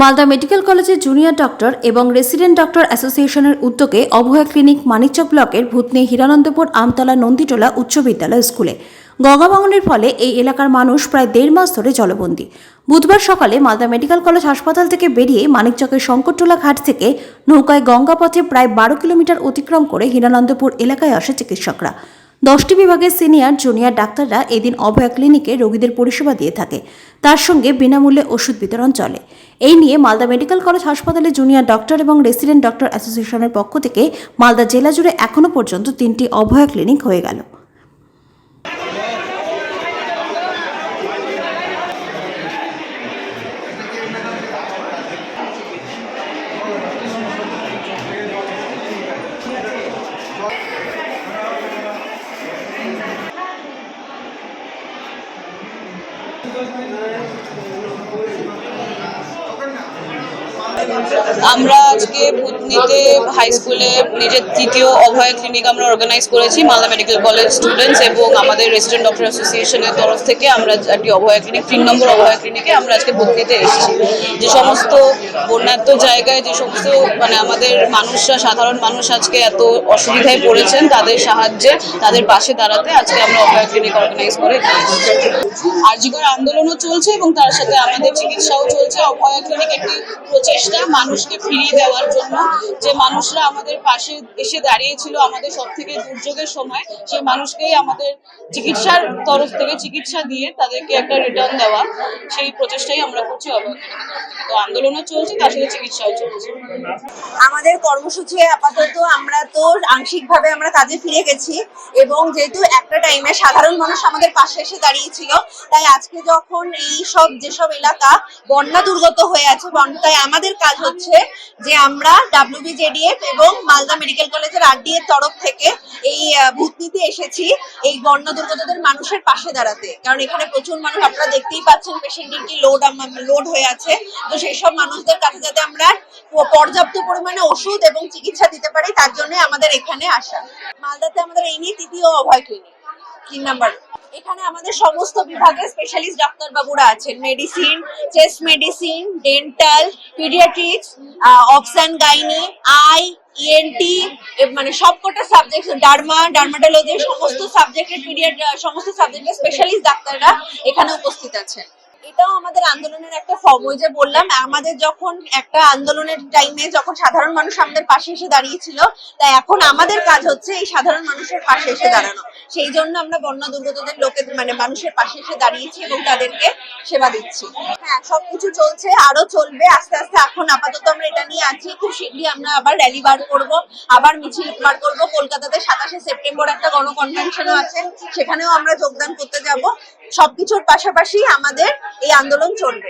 Malda medical কলেজের junior doctor এবং resident doctor অ্যাসোসিয়েশনের উদ্যোগে অভয়া ক্লিনিক মানিকচক ব্লকের ভূতনি হিরানন্দপুর আমতলা নন্দীটোলা উচ্চ বিদ্যালয় স্কুলে। গঙ্গা ভাঙনের ফলে এই এলাকার মানুষ প্রায় দেড় মাস ধরে জলবন্দী। বুধবার সকালে মালদা মেডিকেল কলেজ হাসপাতাল থেকে বেরিয়ে মানিকচকের শঙ্করটোলা ঘাট থেকে নৌকায় গঙ্গা পথে প্রায় বারো কিলোমিটার অতিক্রম করে হিরানন্দপুর এলাকায় আসে চিকিৎসকরা। দশটি বিভাগের সিনিয়র, জুনিয়র ডাক্তাররা এদিন অভয়া ক্লিনিকে রোগীদের পরিষেবা দিয়ে থাকে। তার সঙ্গে বিনামূল্যে ওষুধ বিতরণ চলে। এই নিয়ে মালদা মেডিকেল কলেজ হাসপাতালে জুনিয়র ডক্টর এবং রেসিডেন্ট ডক্টর অ্যাসোসিয়েশনের পক্ষ থেকে মালদা জেলা জুড়ে এখনও পর্যন্ত তিনটি অভয়া ক্লিনিক হয়ে গেল। আমরা আজকে ভূতনিতে হাই স্কুলে নিজের তৃতীয় অভয় ক্লিনিক আমরা অর্গানাইজ করেছি, মালদা মেডিকেল কলেজ স্টুডেন্টস এবং আমাদের রেসিডেন্ট ডক্টর অ্যাসোসিয়েশনের তরফ থেকে আমরা একটি অভয় ক্লিনিক তিন নম্বর অভয় ক্লিনিকে আমরা আজকে ভূতনিতে এসেছি। যে সমস্ত বন্যাত্ম জায়গায়, যে সমস্ত মানে আমাদের মানুষরা, সাধারণ মানুষ আজকে এত অসুবিধায় পড়েছেন, তাদের সাহায্যে, তাদের পাশে দাঁড়াতে আজকে আমরা অভয় ক্লিনিক অর্গানাইজ করে আর্যিকর আন্দোলনও চলছে এবং তার সাথে আমাদের চিকিৎসাও চলছে। অভয় ক্লিনিক একটি প্রচেষ্টা মানুষকে ফিরিয়ে দেওয়ার জন্য যে মানুষরা আমাদের পাশে এসে দাঁড়িয়েছিল আমাদের সব থেকে দুর্যোগের সময়, সেই মানুষকেই আমাদের চিকিৎসার তরফ থেকে চিকিৎসা দিয়ে তাদেরকে একটা রিটার্ন দেওয়া, সেই প্রচেষ্টাই আমরা করছি থেকে। তো আন্দোলনও চলছে, তার সাথে চিকিৎসাও চলছে আমাদের কর্মসূচি আপাতত আমরা তো আংশিকভাবে আমরা কাজে ফিরে গেছি এবং যেহেতু একটা টাইমে সাধারণ মানুষ আমাদের পাশে এসে দাঁড়িয়েছিল, তাই আজকে যখন এই সব যেসব এলাকা বন্যা দুর্গত হয়ে আছে তাই আমাদের কাজ হচ্ছে যে আমরা ডাব্লিউবিজেডিএফ এবং মালদা মেডিকেল কলেজের আরডি এর তরফ থেকে এই ভূতনিতে এসেছি এই বন্যা দুর্গতদের মানুষের পাশে দাঁড়াতে। কারণ এখানে প্রচুর মানুষ, আপনারা দেখতেই পাচ্ছেন পেশেন্টের কি লোড লোড হয়ে আছে। তো সেই সব মানুষদের কাছে যাতে আমরা পর্যাপ্ত পরিমাণে ওষুধ এবং চিকিৎসা দিতে পারি, তার জন্য আমাদের এখানে আসা। মালদাতে আমাদের এই নিয়ে তৃতীয় অভয় ক্লিনিক। তিন নাম্বার। এখানে আমাদের সমস্ত বিভাগের স্পেশালিস্ট ডাক্তার বাবুরা আছেন medicine chest medicine dental paediatrics option gynae eye ENT মানে সবকটা সাবজেক্ট ডার্মা ডার্মাটোলজি সমস্ত সাবজেক্টের পিরিয়ড সমস্ত সাবজেক্টের স্পেশালিস্ট ডাক্তাররা এখানে উপস্থিত আছেন। এটাও আমাদের আন্দোলনের একটা ফর্ম ওই যে বললাম, আমাদের যখন একটা আন্দোলনের টাইমে যখন সাধারণ মানুষ আমাদের পাশে এসে দাঁড়িয়েছিল, তাই এখন আমাদের কাজ হচ্ছে এই সাধারণ মানুষের পাশে এসে দাঁড়ানো। সেই জন্য আমরা বন্যা দুর্গতদের লোকের মানে মানুষের পাশে এসে দাঁড়িয়েছি এবং তাদেরকে সেবা দিচ্ছি। হ্যাঁ সবকিছু চলছে, আরও চলবে, আস্তে আস্তে এখন আপাতত আমরা এটা নিয়ে আছি। খুব শীঘ্রই আমরা আবার র্যালি বার করব, আবার মিছিল বার করব। কলকাতাতে সাতাশে সেপ্টেম্বর একটা গণকনভেনশনও আছে, সেখানেও আমরা যোগদান করতে যাব। সবকিছুর পাশাপাশি আমাদের এই আন্দোলন চলবে।